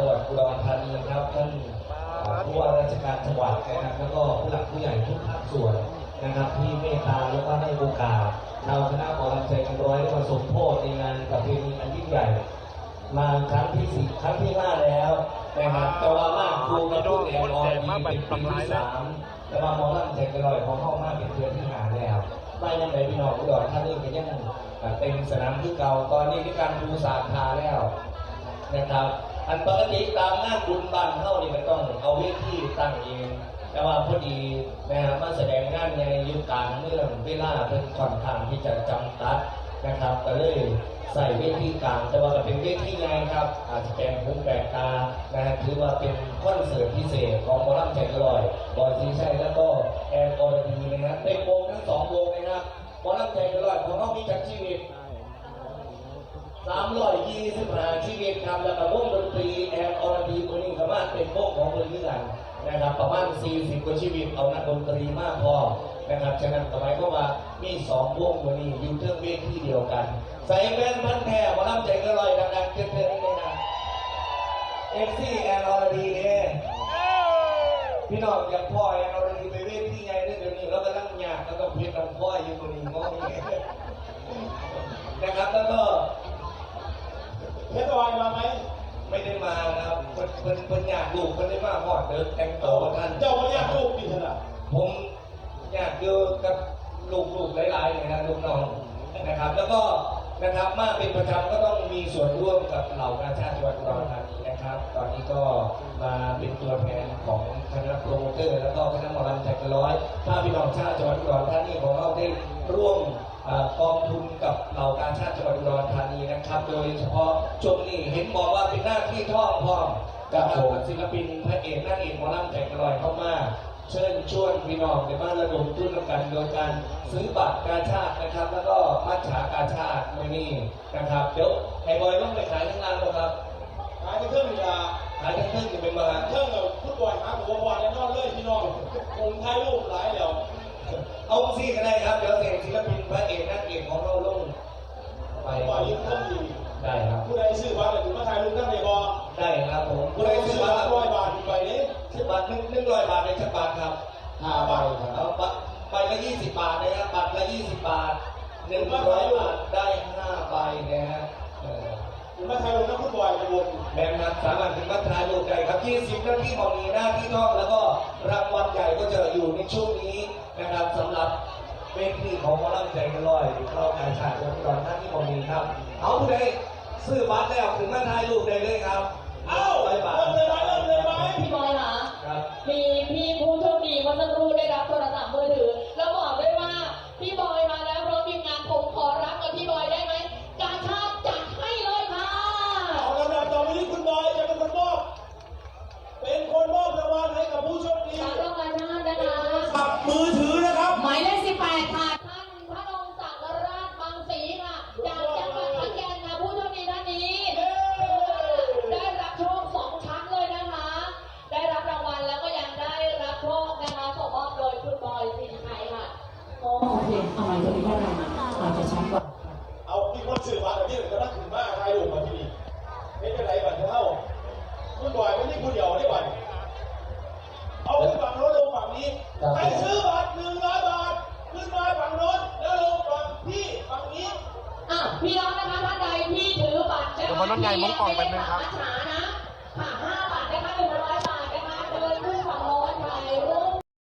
จังหวัดอุดรธานีครับท่านผู้ว่าราชการจังหวัดนะครับแล้วก็ผู้หลักผู้ใหญ่ทุกภาคส่วนนะครับ ที่เมตตาแล้วก็ให้โอกาสชาวคณะบอลใจกันร้อยมาสมโพธิในงานประเพณีอันยิ่งใหญ่ มาครั้งที่สี่ครั้งที่ห้าแล้วนะครับแต่ว่ามากครูกระตุ้นแอลออนดีเป็นปีที่สามแต่ว่ามอลลังใจกันร้อยของเข้ามากเป็นเดือนที่หาแล้วไม่ยังไงพี่น้องอุดรท่านนี่ก็ยังเต็มสนามที่เก่าตอนนี้ที่การดูสาขาแล้วนะครับ อันปกติตามงานบุญบ้านเท่านี่มันต้องเอาเวทีตั้งเองแต่ว่าพอดีนะครับมาแสดงงานในยุคกลางเรื่องเวลาเป็นค่อนข้างที่จะจำกัดนะครับ ก็เลยใส่เวทีกลางแต่ว่าก็เป็นเวทีใหญ่ครับ อาจจะแปลงหูแปลกตานะฮะถือว่าเป็นคอนเสิร์ตพิเศษของหมอลำใจกลอยบอยซีชัยแล้วก็แอนอรดีนะครับเต็มวงทั้งสองวงนะครับหมอลำใจกลอยของเขามีจักรชีวิต สามร้อยยี่สิบห้าชีวิตครับแล้วก็วงดนตรีแอนออร์ดีคนนี้ก็มารถเป็นวงของคนนี้กันนะครับประมาณ40กว่าชีวิตเอานักดนตรีมากพอนะครับฉะนั้นสมัยก็ว่ามีสองวงวันนี้อยู่เทิงเวทที่เดียวกัน ใส่แว่นพันแท้มาล่ำใจก็ลอยดังๆเพื่อนๆนี่นะเอฟซีแอนอร์ดีเนี่ยพี่น้องอย่างพ่อแอนอร์ดีไปเวทีใหญ่ได้เดี๋ยวนี้แล้วก็นั่งยากแล้วก็เพียรกับพ่อ เพชรลอยมาไหมไม่ได้มานะครับเพิ่นเพิ่นเพิ่นอยากลูกเพิ่นได้มาพอดเดินแต่งตัวท่านเจ้าไม่ยากลูกดิฉันอะผมอยากอยู่กับลูกๆหลายๆนะครับลูกน้องนะครับ แล้วก็นะครับมาเป็นประจำก็ต้องมีส่วนร่วมกับเหล่ากาชาติจังหวัดอุดรธานี นะครับ ตอนนี้ก็มาเป็นตัวแทนของคณะโปรโมเตอร์ แล้วก็คณะหมอลำใจกระร้อยถ้าพี่น้องชาติจังหวัดอุดรธานีของเราได้ร่วมอ่ากองทุนกับเหล่าการชาติจังหวัดอุดรธานีนะครับ โดยเฉพาะช่วงนี้เห็นบอกว่าเป็นหน้าที่ท่องพ่อมกับศิลปินพระเอกนางเอกหมอลำแจกลอยเข้ามาเชิญชวนพี่น้องในบ้านระดมทุนกันโดยการซื้อบัตรกาชาตินะครับ แล้วก็มัจฉากาชาติมื่อนี้นะครับเดี๋ยวไอ้บอยต้องไปขายทั้งร้านแล้วครับ ซี่ก็ได้ครับ เดี๋ยวเสียงศิลปินพระเอกนางเอกของเราลงไปบอลยิ่งเครื่องดีได้ครับผู้ใดซื้อบัตรถึงมาถ่ายรูปนั่งในบอลได้ครับผมผู้ใดซื้อบัตรร้อยบาทไปนี้สิบบาทหนึ่งหนึ่งร้อยบาทในฉบับครับห้าใบครับเอาบัตรใบละยี่สิบบาทนะครับบัตรละยี่สิบบาทหนึ่งร้อยบาทได้ห้าใบนะฮะเออถึงมาถ่ายรูปนักฟุตบอลไปวงแบบนั้นสามารถถึงมาทายลูกได้ครับยี่สิบหน้าที่ของมีหน้าที่ท่องแล้วก็รางวัลใหญ่ก็จะอยู่ในช่วงนี้นะครับสำหรับ เวทีของหมอลำใจกันลอยเข้าการฉากจังหวัดหน้าที่มองมีครับ เอาผู้ใดซื้อบัตรแล้วถึงมาทายลูกได้เลยครับ เอ้าร้อยบาย ฝั่งนี้ใครซื้อบัตรหนึ่งร้อยบาทขึ้นมาฝั่งโน้นแล้วลงฝั่งพี่ฝั่งนี้ อะพี่น้องนะคะท่านใดที่ถือบัตรนะคะเดี๋ยววันนั้นใหญ่มุ้งกล่องแป๊บนึงครับที่ยังไม่สามารถหานะ